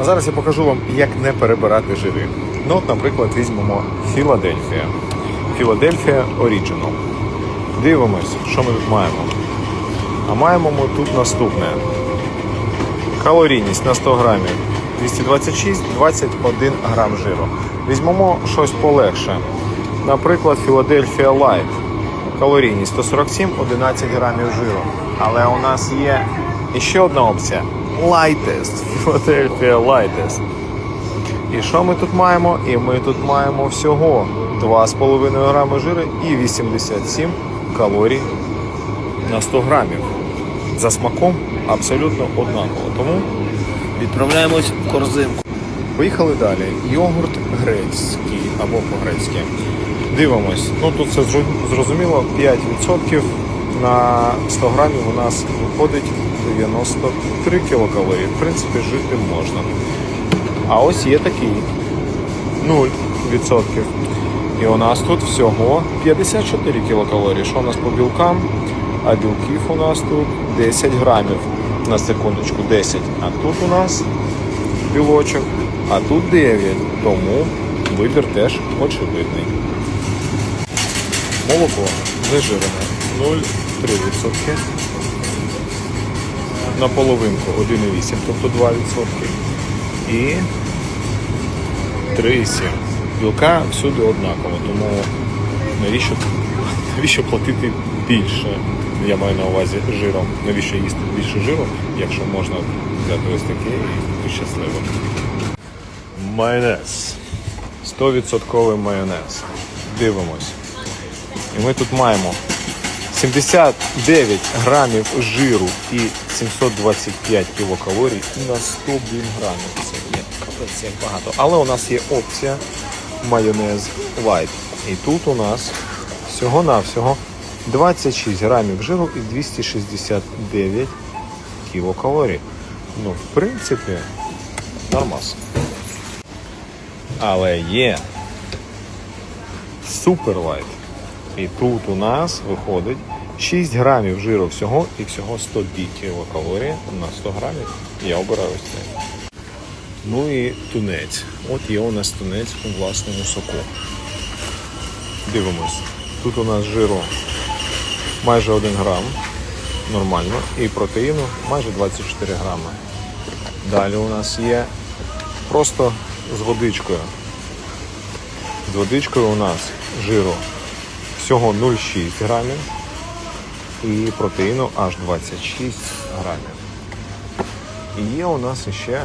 А зараз я покажу вам, як не перебирати жири. Ну, от, наприклад, візьмемо Філадельфія. Філадельфія Оріджинал. Дивимось, що ми тут маємо. А маємо ми тут наступне. Калорійність на 100 грамів 226-21 грам жиру. Візьмемо щось полегше. Наприклад, Філадельфія Light. Калорійність 147, 11 грамів жиру. Але у нас є ще одна опція. Lightest. Філадельфія Lightest. І що ми тут маємо? І ми тут маємо всього 2,5 грами жиру і 87 калорій на 100 грамів. За смаком абсолютно однаково. Тому Відправляємось в корзинку. Поїхали далі. Йогурт грецький або по-грецьки. Дивимось. Ну тут все зрозуміло. 5% на 100 грамів у нас виходить 93 кілокалорії. В принципі, жити можна. А ось є такий 0%. І у нас тут всього 54 кілокалорії. Що у нас по білкам? А білків у нас тут 10 грамів. На секундочку, 10. А тут у нас білочок, а тут 9. Тому вибір теж очевидний. Молоко нежирене 0,3%. На половинку 1,8, тобто 2%. І 3,7. Білка всюди однаково, тому навіщо, навіщо платити більше? Я маю на увазі жиром. Навіщо їсти більше жиру, якщо можна взяти ось таке і бути щасливим. Майонез. 100% майонез. Дивимось. І ми тут маємо 79 грамів жиру і 725 кілокалорій на 100 блін, грамів. Це є капець як багато. Але у нас є опція майонез light. І тут у нас всього-навсього 26 грамів жиру і 269 кілокалорій. Ну, в принципі, нормас. Але є супер лайт. І тут у нас виходить 6 грамів жиру всього і всього 102 кілокалорії на 100 грамів. Я обираю ось цей. Ну і тунець. От є у нас тунець у власному соку. Дивимось. Тут у нас жиру майже 1 грам. Нормально. І протеїну майже 24 грами. Далі у нас є просто з водичкою. З водичкою у нас жиру всього 0,6 грамів і протеїну аж 26 грамів. І є у нас ще